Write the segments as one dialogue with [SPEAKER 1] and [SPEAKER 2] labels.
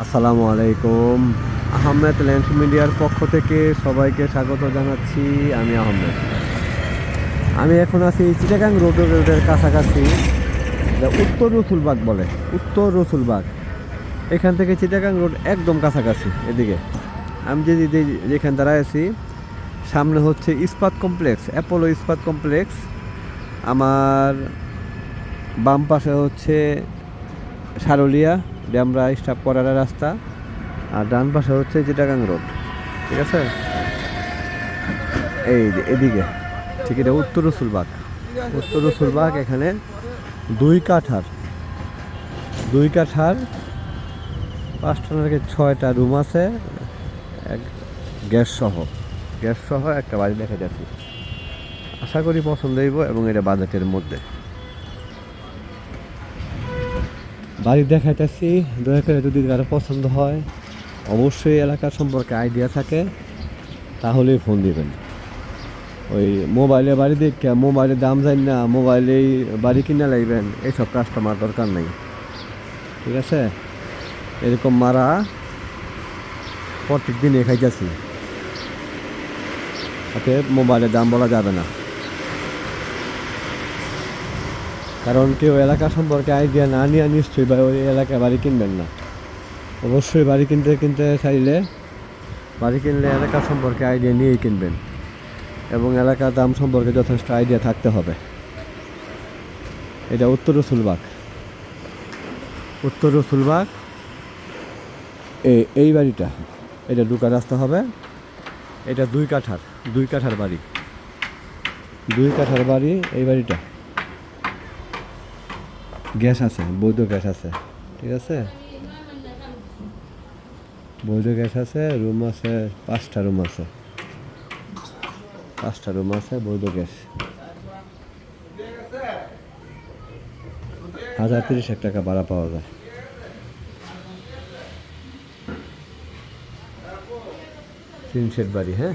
[SPEAKER 1] আসসালামু আলাইকুম। আহমেদ ল্যান্ড মিডিয়ার পক্ষ থেকে সবাইকে স্বাগত জানাচ্ছি, আমি আহমেদ। আমি এখন আছি চিটাগাং রোড রোডের কাছাকাছি যা উত্তর রসুলবাগ বলে, উত্তর রসুলবাগ। এখান থেকে চিটাগাং রোড একদম কাছাকাছি, এদিকে। আমি যে- যেখানে দাঁড়ায় আছি, সামনে হচ্ছে ইস্পাত কমপ্লেক্স অ্যাপোলো ইস্পাত কমপ্লেক্স। আমার বাম পাশে হচ্ছে সারুলিয়া ড্যামরা স্টাফ করার রাস্তা, আর ডান পাশে হচ্ছে চিটাগাং রোড, ঠিক আছে? এই যে এদিকে, ঠিক এটা উত্তর রসুলবাগ। উত্তর রসুলবাগ এখানে দুই কাঠার দুই কাঠার পাঁচটা নাকি ছয়টা রুম আছে, এক গ্যাস সহ। গ্যাস সহ একটা বাড়ি দেখা যাচ্ছে আশা করি পছন্দ হইব এবং এটা বাজেটের মধ্যে। বাড়ি দেখাইতেছি। দয়া করে যদি কারও পছন্দ হয়, অবশ্যই এলাকা সম্পর্কে আইডিয়া থাকে তাহলেই ফোন দিবেন। ওই মোবাইলে বাড়ি দেখে, মোবাইলে দাম জানি না, মোবাইলেই বাড়ি কিনে লাগবেন এইসব কাস্টমার দরকার নেই। ঠিক আছে? এরকম মারা প্রত্যেক দিন খাইতেছি। তাতে মোবাইলের দাম বলা যাবে না। কারণ কেউ এলাকা সম্পর্কে আইডিয়া না নিয়ে নিশ্চয়ই বা ওই এলাকায় বাড়ি কিনবেন না। অবশ্যই বাড়ি কিনতে কিনতে চাইলে বাড়ি কিনলে এলাকা সম্পর্কে আইডিয়া নিয়েই কিনবেন এবং এলাকার দাম সম্পর্কে যথেষ্ট আইডিয়া থাকতে হবে। এটা উত্তর রসুলবাগ উত্তর রসুলবাগ এই এই বাড়িটা, এটা ঢুকা রাস্তা হবে। এটা দুই কাঠার দুই কাঠার বাড়ি। দুই কাঠার বাড়ি এই বাড়িটা। গ্যাস আছে, বৈধ গ্যাস আছে, ঠিক আছে? বৈধ গ্যাস আছে, রুম আছে, পাঁচটা রুম আছে। পাঁচটা রুম আছে, বৈধ গ্যাস। হাজার তিরিশ এক টাকা ভাড়া পাওয়া যায়। তিন সেট বাড়ি হ্যাঁ?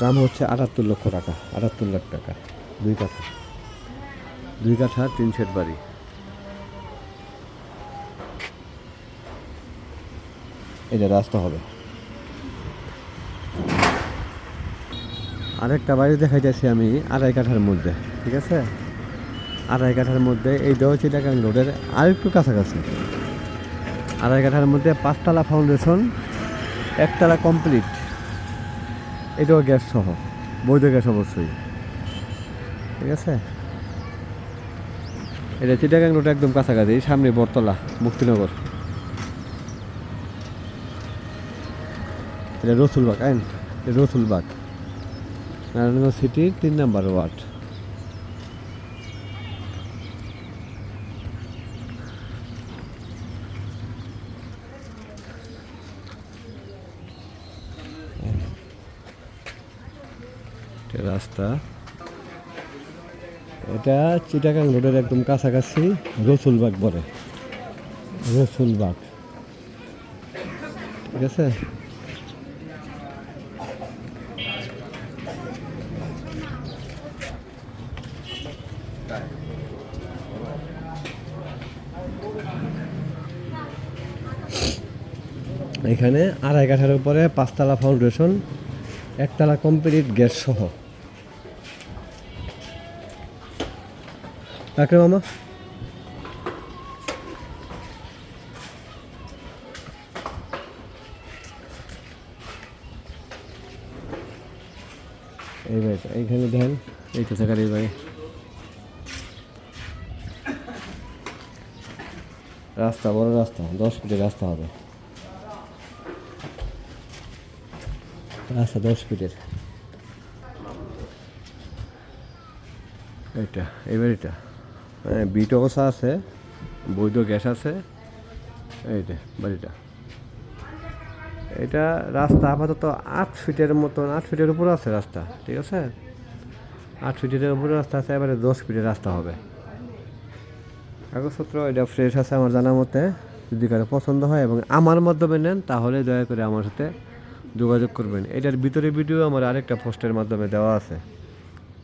[SPEAKER 1] দাম হচ্ছে আটাত্তর লক্ষ টাকা, আটাত্তর লাখ টাকা, দুই কাঠা। দুই কাঠা, তিন সেট বাড়ি। এটা রাস্তা হবে। আরেকটা বাড়ি দেখাইতেছি আমি আড়াই কাঠার মধ্যে, ঠিক আছে? আড়াই কাঠার মধ্যে এই দেওয়া চিটাগাং রোডের আরেকটু কাছাকাছি। আড়াই কাঠার মধ্যে পাঁচতলা ফাউন্ডেশন একতলা কমপ্লিট এটাও গ্যাস সহ, বৈধ গ্যাস অবশ্যই। ঠিক আছে? এটা চিটাগাং রোড একদম কাছাকাছি, সামনে বটতলা, মুক্তিনগর। এটা রসুলবাগ, আইন, রসুলবাগ। নারায়ণগঞ্জ সিটির তিন নাম্বার ওয়ার্ড রাস্তা। এটা চিটাগাং রোডের একদম কাছাকাছি রসুলবাগ বলে। রসুলবাগ। ঠিক আছে? এখানে আড়াই কাঠার উপরে পাঁচতলা ফাউন্ডেশন একতলা কমপ্লিট গ্যাস সহ। তাকে মামা। এই ভাই এইখানে দেখেন এই তো থাকার এই ভাই। রাস্তা বড় রাস্তা দশ ফিটের রাস্তা হবে। রাস্তা দশ ফিটের। এইটা এই বাড়িটা হ্যাঁ বিট অবস্থা আছে, বৈধ গ্যাস আছে। এইটা বাড়িটা। এটা রাস্তা আপাতত আট ফিটের মতন, আট ফিটের উপরে আছে রাস্তা, ঠিক আছে? আট ফিটের উপরে রাস্তা আছে, এবারে দশ ফিটের রাস্তা হবে। কাগজপত্র, এটা ফ্রেশ আছে আমার জানা মতে, যদি কারও পছন্দ হয় এবং আমার মাধ্যমে নেন, তাহলে দয়া করে আমার সাথে যোগাযোগ করবেন। এটার ভিতরে ভিডিও আমার আরেকটা পোস্টের মাধ্যমে দেওয়া আছে,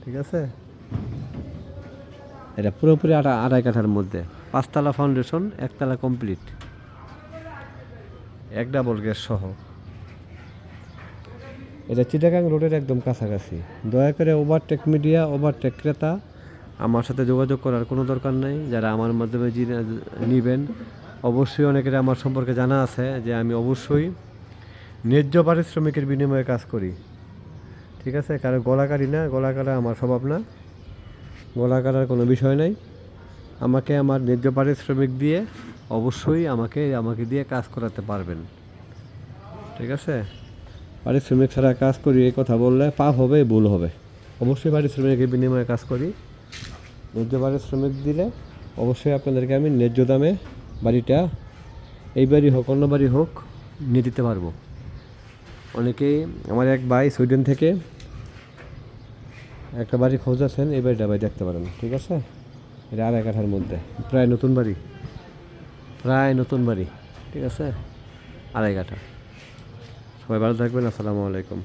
[SPEAKER 1] ঠিক আছে? এটা পুরোপুরি আড়া আড়াই কাঠার মধ্যে। পাঁচতলা ফাউন্ডেশন একতলা কমপ্লিট এক ডাবল গ্যাস সহ। এটা চিটাগাং রোডের একদম কাছাকাছি। দয়া করে ওভারটেক মিডিয়া ওভারটেক ক্রেতা, আমার সাথে যোগাযোগ করার কোনো দরকার নাই। যারা আমার মাধ্যমে নিবেন, অবশ্যই অনেকের আমার সম্পর্কে জানা আছে যে আমি অবশ্যই ন্যায্য পারিশ্রমিকের বিনিময়ে কাজ করি। ঠিক আছে? কারও গলা না গলা কাটা আমার স্বভাব না। গলা কাটার কোনো বিষয় নাই। আমাকে আমার ন্যায্য পারিশ্রমিক দিয়ে অবশ্যই আমাকে আমাকে দিয়ে কাজ করাতে পারবেন। ঠিক আছে? পারিশ্রমিক ছাড়া কাজ করি, এই কথা বললে পাপ হবে, ভুল হবে। অবশ্যই পারিশ্রমিকের বিনিময়ে কাজ করি। ন্যায্য পারিশ্রমিক দিলে অবশ্যই আপনাদেরকে আমি ন্যায্য দামে বাড়িটা, এই বাড়ি হোক, অন্য বাড়ি হোক, নিয়ে দিতে পারব। অনেকেই, আমার এক ভাই সুইডেন থেকে একটা বাড়ি খোঁজ আছেন, এই বাড়িটা ভাই দেখতে পারেন, ঠিক আছে? এটা আড়াই কাঠার মধ্যে, প্রায় নতুন বাড়ি। প্রায় নতুন বাড়ি, ঠিক আছে? আড়াই কাঠা সবাই ভালো থাকবেন, আসসালামু আলাইকুম।